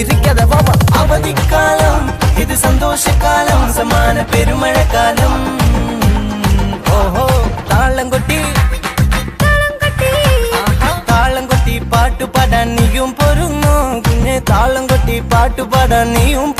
இருக்கதவா அவதி காலம் இது சந்தோஷ காலம் சமான பெருமழை காலம் ஓஹோ தாளங்கொட்டி. தாளங்கொட்டி. பாட்டு பாட நீயும் பொருங்கும் தாளங்கொட்டி பாட்டு பாட நீயும்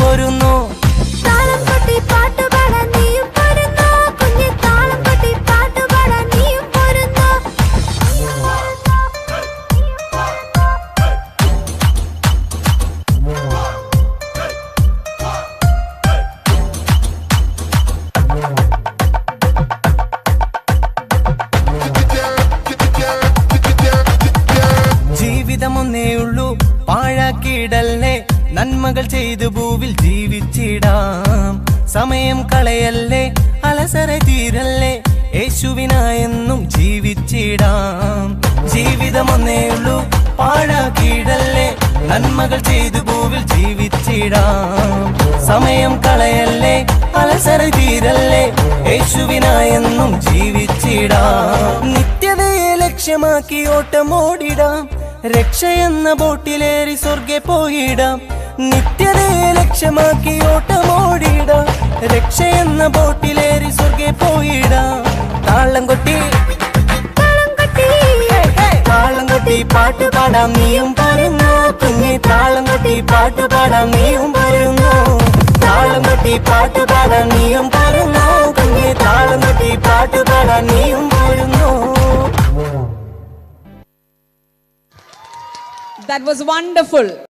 പാഴാക്കിയിടല്ലേ നന്മകൾ ചെയ്തു ഭൂവിൽ ജീവിച്ചിടാം. സമയം കളയല്ലേ? അലസര തീരല്ലേ? യേശുവിനായെന്നും ജീവിച്ചിടാം. ജീവിതമൊന്നേ ഉള്ളൂ പാഴാക്കിയിടല്ലേ? നന്മകൾ ചെയ്തു ഭൂവിൽ ജീവിച്ചിടാം. സമയം കളയല്ലേ? അലസര തീരല്ലേ? യേശുവിനായെന്നും ജീവിച്ചിടാം. നിത്യതയെ ലക്ഷ്യമാക്കി ഓട്ടമോടിടാം. രക്ഷ എന്ന ബോട്ടിലേറി സ്വർഗെ പോയിടാം. നിത്യതയെ ലക്ഷ്യമാക്കി ഓട്ടമോടിടാം. രക്ഷയെന്ന എന്ന ബോട്ടിലേറി സ്വർഗെ പോയിടാം. താളം കൊട്ടി. താളം കൊട്ടി. പാട്ട് പാടാം നീയും പറയുന്നു കുഞ്ഞി താളം കൊട്ടി പാട്ട് പാടാം നീയും പറയുന്നു താളം കൊട്ടി പാട്ട് പാടാം നീയും പറയുന്നു കുഞ്ഞി താളം കൊട്ടി പാട്ട് പാടാം നീയും That was wonderful.